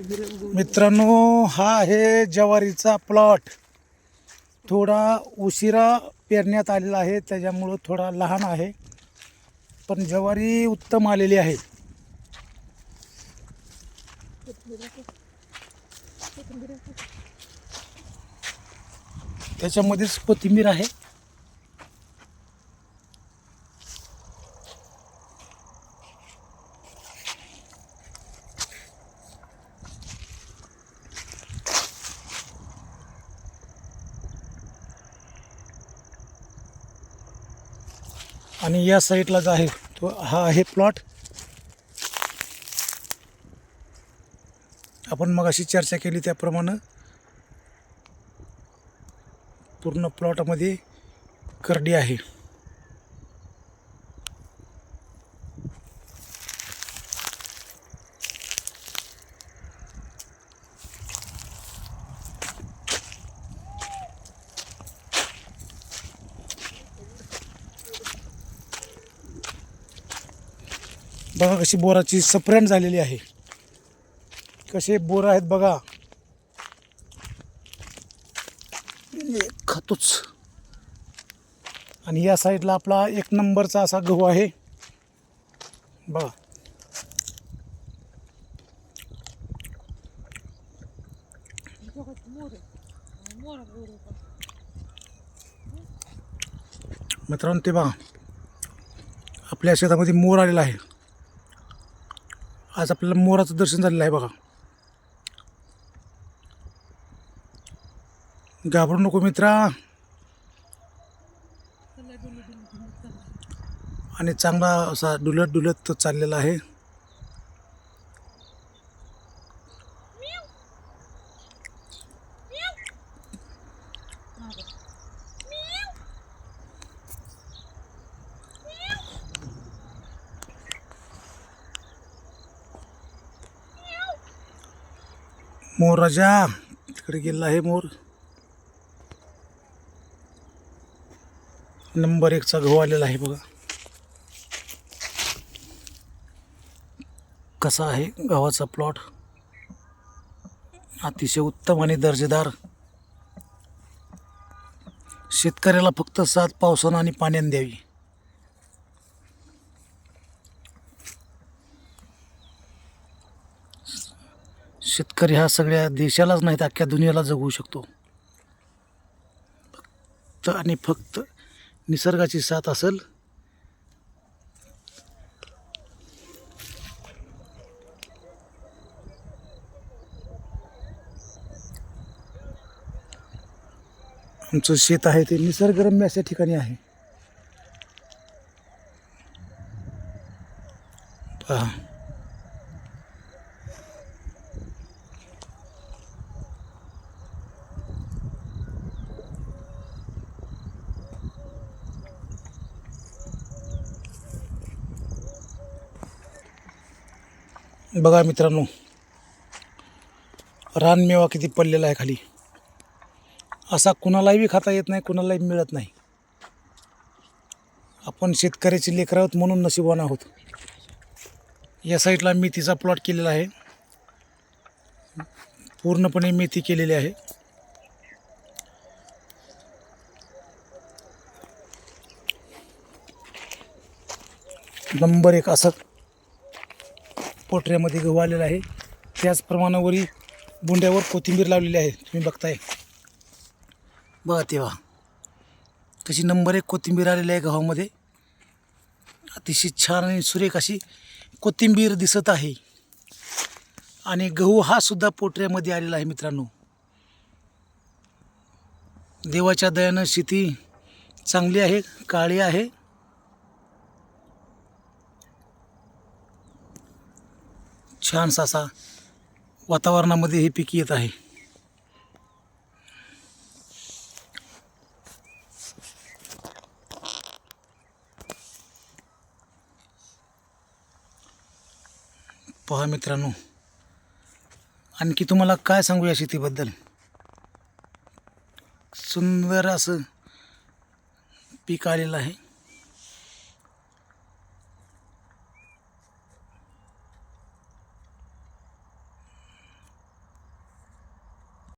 मित्रांनो हा आहे ज्वारीचा प्लॉट थोडा उशिरा पेरण्यात आलेला आहे त्याच्यामुळं थोडा लहान आहे. पण ज्वारी उत्तम आलेली आहे. त्याच्यामध्येच कोथिंबीर आहे. आणि या साईडला जो आहे तो हा आहे प्लॉट. आपण मग अशी चर्चा केली त्याप्रमाणे पूर्ण प्लॉटमध्ये करडी आहे. बघा कशी बोराची सप्रेंट झालेली आहे. कसे बोर आहेत बघा. खातोच. आणि या साईडला आपला एक नंबरचा असा गहू आहे. बघा. मित्रांनो ते बघा. आपल्या शेतामध्ये मोर आलेला आहे. आज आपल्याला मोराचं दर्शन झालेलं आहे बघा. घाबरू नको मित्रा. आणि चांगला असा डुलत डुलत तो चाललेला आहे. मोर राजा तिकडे गेलेला आहे मोर. नंबर एकचा गहू आलेला आहे बघा. कसा आहे गव्हाचा प्लॉट? अतिशय उत्तम आणि दर्जेदार. शेतकऱ्याला फक्त सात पावसानं आणि पाण्याने द्यावी. शेतकरी हा सगळ्या देशालाच नाही तर अख्ख्या दुनियाला जगवू शकतो. फक्त आणि फक्त निसर्गाची साथ असेल. आमचं शेत आहे ते निसर्गरम्य अशा ठिकाणी आहे. पहा. बघा मित्रांनो रानमेवा किती पडलेला आहे खाली. असा कुणालाही बी खाता येत नाही कुणालाही मिळत नाही. आपण शेतकऱ्याचे लेकर आहोत म्हणून नशिबान आहोत. या साईडला मेथीचा प्लॉट केलेला आहे. पूर्णपणे मेथी केलेली आहे. नंबर एक असं पोटऱ्यामध्ये गहू आलेला आहे. त्याचप्रमाणे वरी बुंड्यावर कोथिंबीर लावलेली आहे. तुम्ही बघताय. बघा तेव्हा. कशी नंबर एक कोथिंबीर आलेली आहे गव्हामध्ये. अतिशय छान आणि सुरेख अशी कोथिंबीर दिसत आहे. आणि गहू हा सुद्धा पोटऱ्यामध्ये आलेला आहे मित्रांनो. देवाच्या दयानं शेती चांगली आहे काळी आहे. छानसा असा वातावरणामध्ये हे पीक येत आहे. पहा मित्रांनो आणखी तुम्हाला काय सांगू या शेतीबद्दल? सुंदर असं पीक आलेलं आहे.